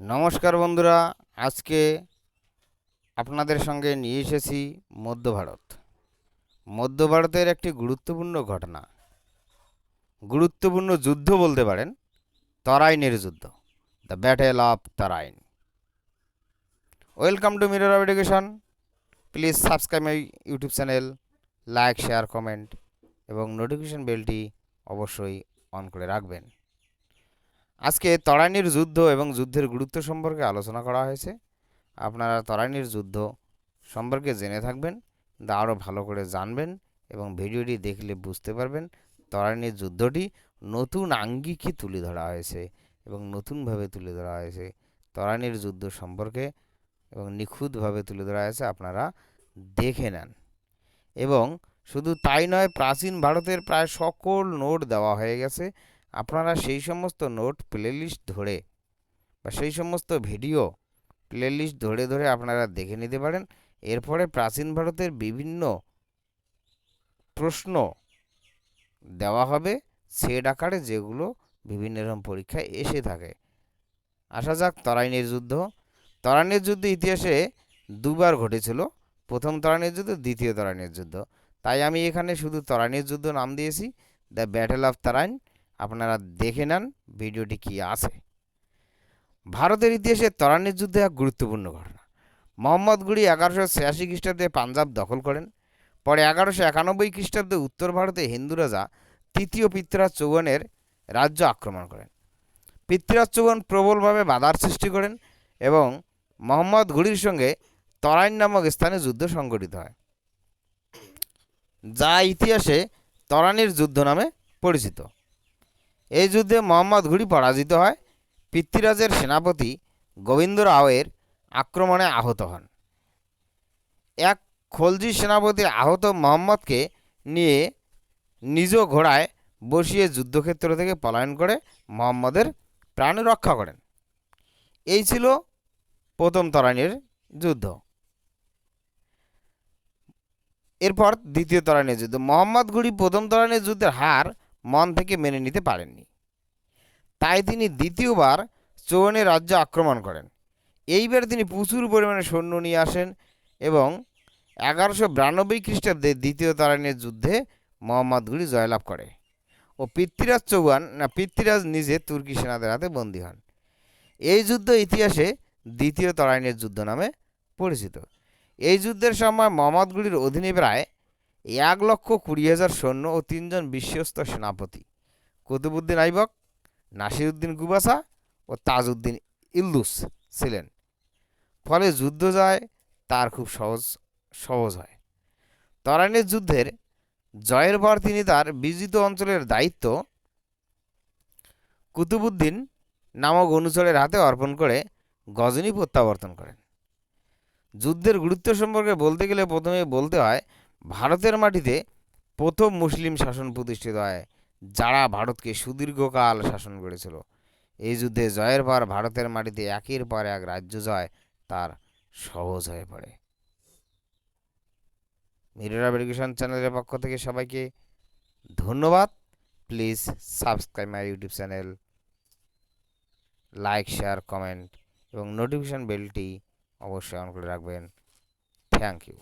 নমস্কার বন্ধুরা, আজকে আপনাদের সঙ্গে নিয়ে এসেছি মধ্য ভারত। মধ্য ভারতের একটি গুরুত্বপূর্ণ ঘটনা। গুরুত্বপূর্ণ যুদ্ধ বলতে পারেন, তরাইনের যুদ্ধ the battle of Tarain welcome to mirror of education please subscribe my YouTube channel like share comment এবং নোটিফিকেশন বেলটি অবশ্যই অন করে রাখবেন। আজকে তরাইনির যুদ্ধ এবং যুদ্ধের গুরুত্ব সম্পর্কে আলোচনা করা হয়েছে। আপনারা তরাইনির যুদ্ধ সম্পর্কে জেনে থাকবেন কিন্তু আরও ভালো করে জানবেন এবং ভিডিওটি দেখলে বুঝতে পারবেন তরাইনির যুদ্ধটি নতুন আঙ্গিকে তুলে ধরা হয়েছে এবং নতুনভাবে তুলে ধরা হয়েছে। তরাইনির যুদ্ধ সম্পর্কে এবং নিখুঁতভাবে তুলে ধরা হয়েছে আপনারা দেখে নেন। এবং শুধু তাই নয়, প্রাচীন ভারতের প্রায় সকল নোট দেওয়া হয়ে গেছে। আপনারা সেই সমস্ত নোট প্লেলিস্ট ধরে বা সেই সমস্ত ভিডিও প্লেলিস্ট ধরে ধরে আপনারা দেখে নিতে পারেন। এরপরে প্রাচীন ভারতের বিভিন্ন প্রশ্ন দেওয়া হবে সেট আকারে যেগুলো বিভিন্ন রকম পরীক্ষায় এসে থাকে। আসা যাক তরাইনের যুদ্ধ। তরাইনের যুদ্ধ ইতিহাসে দুবার ঘটেছিল। প্রথম তরাইনের যুদ্ধ, দ্বিতীয় তরাইনের যুদ্ধ। তাই আমি এখানে শুধু তরাইনের যুদ্ধ নাম দিয়েছি। দ্য ব্যাটেল অফ তারাইন আপনারা দেখে নেন ভিডিওটি কি আছে। ভারতের ইতিহাসে তরানির যুদ্ধে এক গুরুত্বপূর্ণ ঘটনা। মোহাম্মদ গুড়ি এগারোশো ছিয়াশি খ্রিস্টাব্দে পাঞ্জাব দখল করেন, পরে এগারোশো একানব্বই খ্রিস্টাব্দে উত্তর ভারতে হিন্দু রাজা তৃতীয় পৃথ্বীরাজ চৌহানের রাজ্য আক্রমণ করেন। পিতৃরাজ চৌহান প্রবলভাবে বাধার সৃষ্টি করেন এবং মোহাম্মদ ঘুড়ির সঙ্গে তরাইন নামক স্থানে যুদ্ধ সংঘটিত হয়, যা ইতিহাসে তরানির যুদ্ধ নামে পরিচিত। এই যুদ্ধে মোহাম্মদ ঘুরি পরাজিত হয়। পৃথ্বীরাজের সেনাপতি গোবিন্দ রাওয়ের আক্রমণে আহত হন। এক খলজি সেনাপতি আহত মোহাম্মদকে নিয়ে নিজ ঘোড়ায় বসিয়ে যুদ্ধক্ষেত্র থেকে পলায়ন করে মোহাম্মদের প্রাণ রক্ষা করেন। এই ছিল প্রথম তরাইনের যুদ্ধ। এরপর দ্বিতীয় তরাইনের যুদ্ধ। মোহাম্মদ ঘুরি প্রথম তরাইনের যুদ্ধের হার মন থেকে মেনে নিতে পারেননি। তাই তিনি দ্বিতীয়বার চৌহানের রাজ্য আক্রমণ করেন। এইবার তিনি প্রচুর পরিমাণে সৈন্য নিয়ে আসেন এবং এগারোশো বিরানব্বই খ্রিস্টাব্দে দ্বিতীয় তারাইনের যুদ্ধে মোহাম্মদ ঘুরি জয়লাভ করে ও পৃথ্বীরাজ চৌহান, না, পৃথ্বীরাজ নিজে তুর্কি সেনাদের হাতে বন্দী হন। এই যুদ্ধ ইতিহাসে দ্বিতীয় তরাইনের যুদ্ধ নামে পরিচিত। এই যুদ্ধের সময় মোহাম্মদ গুলির অধীনে প্রায় এক লক্ষ কুড়ি হাজার সৈন্য ও তিনজন বিশ্বস্ত সেনাপতি। কুতুবুদ্দিন আইবক, নাসিরুদ্দিন গুবাসা ও তাজউদ্দিন ইলদুস ছিলেন। ফলে যুদ্ধ যায়, তার খুব সহজ সহজ হয়। তরাইনের যুদ্ধের জয়ের পর তিনি তার বিজিত অঞ্চলের দায়িত্ব কুতুবুদ্দিন নামক অনুচরের হাতে অর্পণ করে গজনী প্রত্যাবর্তন করেন। যুদ্ধের গুরুত্ব সম্পর্কে বলতে গেলে প্রথমে বলতে হয় ভারতের মাটিতে প্রথম মুসলিম শাসন প্রতিষ্ঠিত হয়, যারা ভারতকে সুদীর্ঘকাল শাসন করেছিল। এই যুদ্ধে জয়ের পর ভারতের মাটিতে একের পর এক রাজ্য জয় তার সহজ হয়ে পড়ে। মিরর এডুকেশন চ্যানেলের পক্ষ থেকে সবাইকে ধন্যবাদ। Please subscribe my YouTube channel, like, share, comment এবং নোটিফিকেশান বেলটি অবশ্যই অন করে রাখবেন। Thank you.